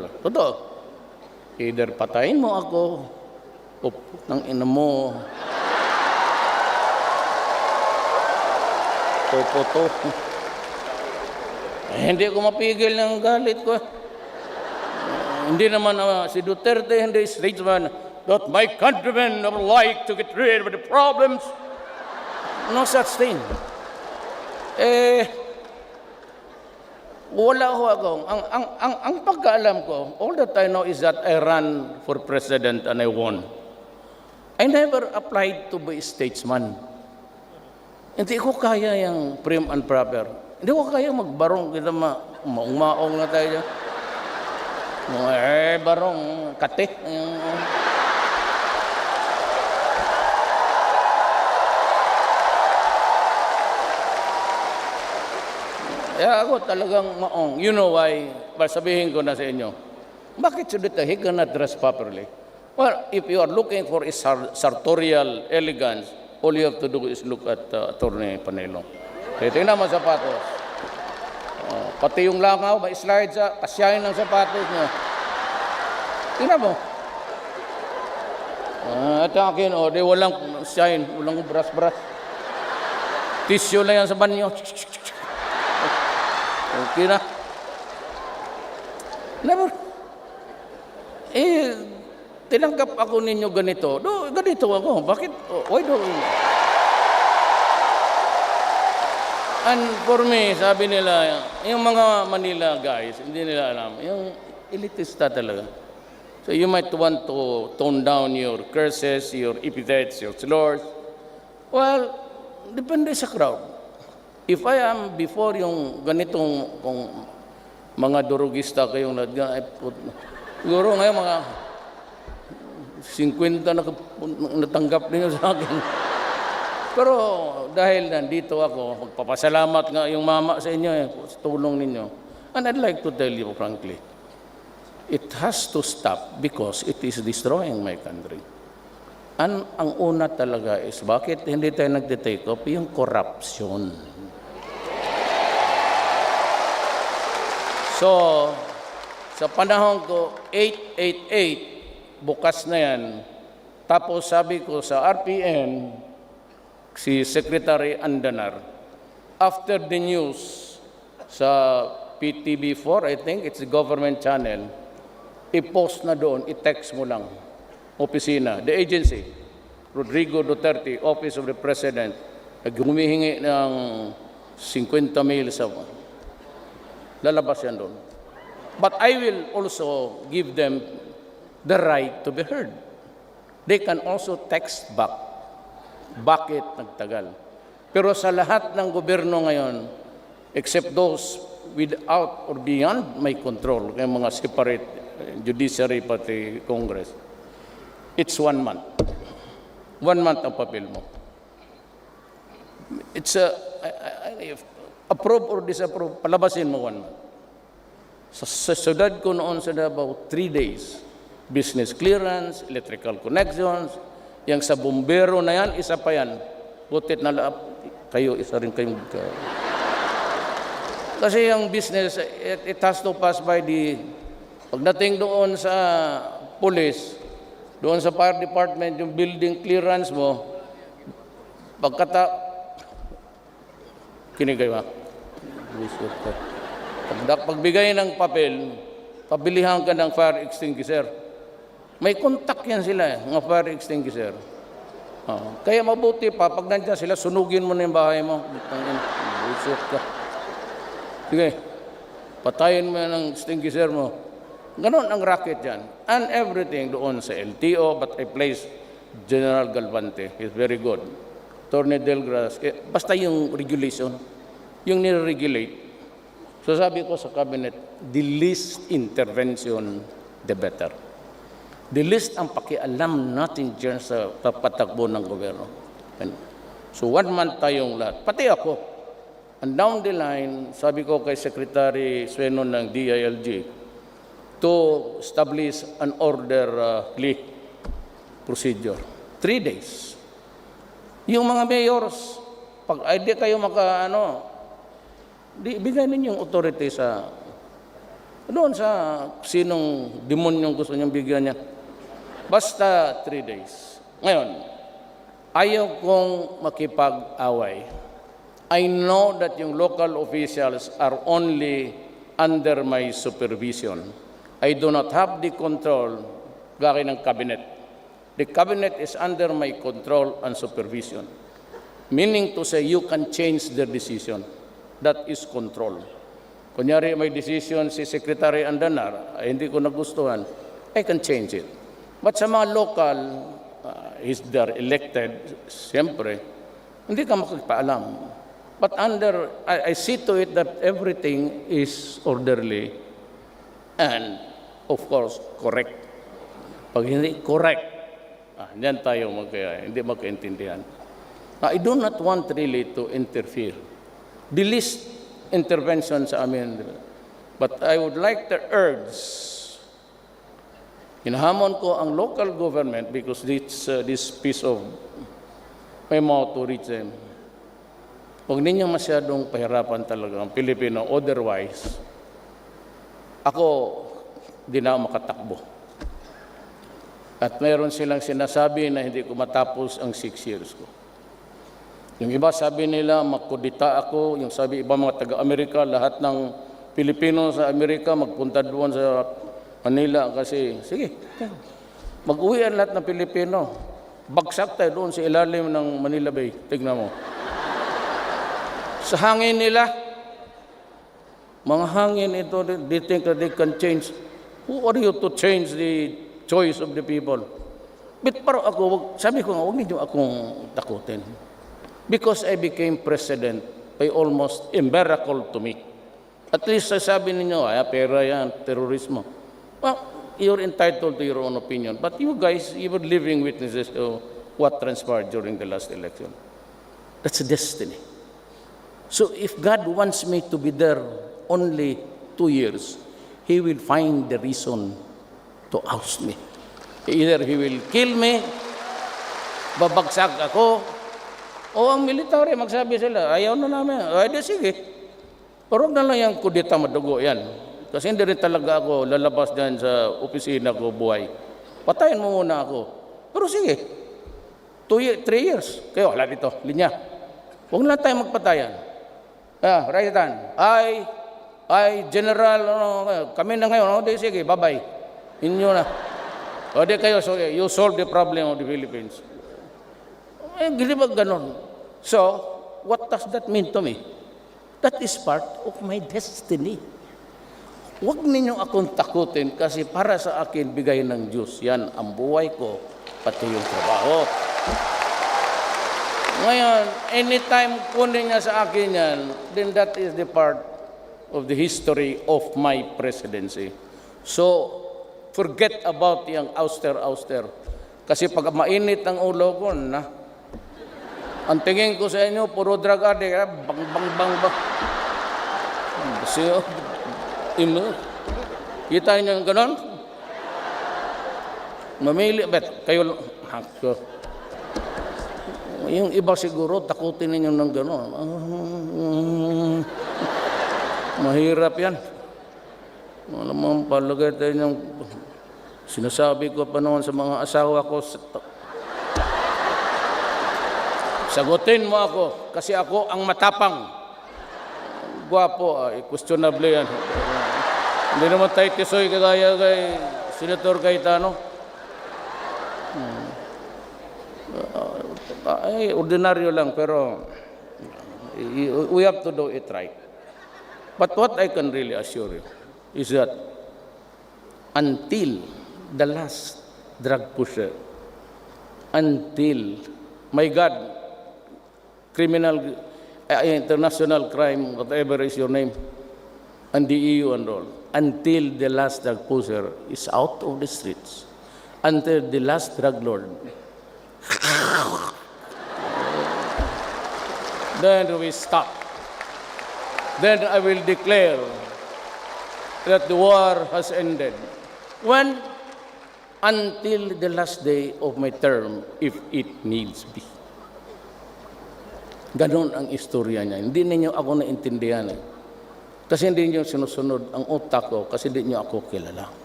Totoo. Either patayin mo ako, o ng ina mo. Topo to. Eh, hindi ko mapigil ng galit ko. Eh, hindi naman ah, si Duterte, hindi statesman, that my countrymen would like to get rid of the problems. No such thing. Eh, wala ho ako. Ang, ang, ang, ang pagkaalam ko, all that I know is that I ran for president and I won. I never applied to be statesman. Hindi ko kaya yung prim and proper. Hindi ko kaya magbarong. Kita ma, maong-maong na tayo. Eh, barong, kate. Yung, Kaya ako talagang maong. You know why? Sabihin ko na sa inyo. Bakit sudita he cannot dress properly? Well, if you are looking for a sar- sartorial elegance, all you have to do is look at uh, Attorney Panelo. Kaya tingnan mo sapatos. Oh, pati yung langaw, may slide sa kasyahin ng sapatos niya. Tingnan mo. Ah, at akin, oh, di walang shine, walang brush-brush. Tissue lang yan sa banyo. Okay na. Never. Eh, tinanggap ako ninyo ganito. Do, ganito ako. Bakit? Why do And for me, sabi nila, yung mga Manila guys, hindi nila alam, yung elitista talaga. So you might want to tone down your curses, your epithets, your slurs. Well, depende sa crowd. If I am before yung ganitong kung mga durugista kayong nag put- siguro ngayon mga 50 na natanggap niyo sa akin. Pero dahil nandito ako, magpapasalamat nga yung mama sa inyo eh, sa tulong ninyo. And I'd like to tell you frankly, it has to stop because it is destroying my country. An, ang una talaga is bakit hindi tayo nagte-take up yung corruption. So, sa panahon ko, 888, bukas na yan. Tapos sabi ko sa RPN, si Secretary Andanar, after the news sa PTB4, I think it's the government channel, i-post na doon, i-text mo lang, opisina, the agency, Rodrigo Duterte, Office of the President, naghumihingi ng 50 mil sa lalabas yan doon. But I will also give them the right to be heard. They can also text back. Bakit nagtagal? Pero sa lahat ng gobyerno ngayon, except those without or beyond my control, kaya mga separate eh, judiciary pati Congress, it's one month. One month ang papel mo. It's a, I- I- I- approve or disapprove, palabasin mo one month. Sa, sa syudad ko noon sa Davao, three days. Business clearance, electrical connections, yung sa bumbero na yan, isa pa yan. Butit na laap, kayo, isa rin kayong... ka- Kasi yung business, it, it has to pass by the... Pagdating doon sa police, doon sa fire department, yung building clearance mo, pagkata... Kinigay ba? Ka. Pag, pagbigay ng papel, pabilihan ka ng fire extinguisher. May contact yan sila, eh, mga fire extinguisher. Oo. kaya mabuti pa, pag nandiyan sila, sunugin mo na yung bahay mo. Bullshit ka. Sige, patayin mo yan ng extinguisher mo. Ganon ang racket yan. And everything doon sa LTO, but I place General Galvante. He's very good. Torne Delgras. Eh, basta yung regulation, yung nire-regulate, So sabi ko sa cabinet, the least intervention, the better. The least ang pakialam natin dyan sa papatakbo ng gobyerno. So one month tayong lahat, pati ako. And down the line, sabi ko kay Secretary Sweno ng DILG, to establish an orderly procedure. Three days. Yung mga mayors, pag ay di kayo maka ano, di bigay ninyo yung authority sa Doon sa sinong demonyong gusto niyang bigyan niya. Basta three days. Ngayon, ayaw kong makipag-away. I know that yung local officials are only under my supervision. I do not have the control gaya ng cabinet. The cabinet is under my control and supervision. Meaning to say, you can change their decision. That is control. Kunyari may decision si Secretary Andanar, ay hindi ko nagustuhan, I can change it. But sa mga local, uh, is they're elected, siyempre, hindi ka makapaalam. But under, I, I see to it that everything is orderly and, of course, correct. Pag hindi correct, ah, diyan tayo mag, hindi magkaintindihan. I do not want really to interfere. The least intervention sa amin. But I would like to urge, hinahamon ko ang local government because this, uh, this piece of memo to reach them. Huwag ninyong masyadong pahirapan talaga ang Pilipino. Otherwise, ako, di na makatakbo. At meron silang sinasabi na hindi ko matapos ang six years ko. Yung iba sabi nila, makudita ako. Yung sabi iba mga taga-Amerika, lahat ng Pilipino sa Amerika magpunta doon sa Manila kasi, sige, mag-uwi ang lahat ng Pilipino. Bagsak tayo doon sa ilalim ng Manila Bay. Tignan mo. Sa hangin nila, mga hangin ito, they think that they can change. Who are you to change the choice of the people? But pero ako, sabi ko nga, huwag niyo akong takutin. Because I became president by almost a miracle to me. At least sasabi ninyo, ay, pera yan, terorismo. Well, you're entitled to your own opinion. But you guys, you were living witnesses to what transpired during the last election. That's destiny. So if God wants me to be there only two years, He will find the reason to oust me. Either He will kill me, babagsak ako, o ang military, magsabi sila, ayaw na namin. Ay, di sige. Pero na lang yung kudita madugo yan. Kasi hindi rin talaga ako lalabas dyan sa opisina ko buhay. Patayin mo muna ako. Pero sige, two year, three years. Kayo, wala dito, linya. Huwag na tayo magpatayan. Ah, right hand. I, I, General, ano, kami na ngayon. O, di sige, bye-bye. Inyo na. O, di kayo, so you solve the problem of the Philippines. Eh, hindi ba ganon? So, what does that mean to me? That is part of my destiny. Huwag ninyo akong takutin kasi para sa akin bigay ng Diyos. Yan ang buhay ko, pati yung trabaho. Ngayon, anytime kunin niya sa akin yan, then that is the part of the history of my presidency. So, forget about yung auster-auster. Kasi pag mainit ang ulo ko, na, ang tingin ko sa inyo, puro drug addict, ah, bang, bang, bang, bang. Kasi, oh, ino, kita niyo yung ganon? Mamili, bet, kayo, hako. Yung iba siguro, takutin ninyo ng ganon. Ah, mahirap yan. Alam mo, palagay tayo ng sinasabi ko pa noon sa mga asawa ko, Sagutin mo ako kasi ako ang matapang. Gwapo, ay questionable yan. Hindi naman tayo tisoy kagaya kay Senator Cayetano. Hmm. Ay, ordinaryo lang pero y- we have to do it right. But what I can really assure you is that until the last drug pusher, until, my God, criminal, uh, international crime, whatever is your name, and the EU and all, until the last drug pusher is out of the streets, until the last drug lord, then we stop. Then I will declare that the war has ended. When? Until the last day of my term, if it needs be. Ganon ang istorya niya. Hindi ninyo ako naintindihan eh. Kasi hindi nyo sinusunod ang utak ko kasi hindi nyo ako kilala.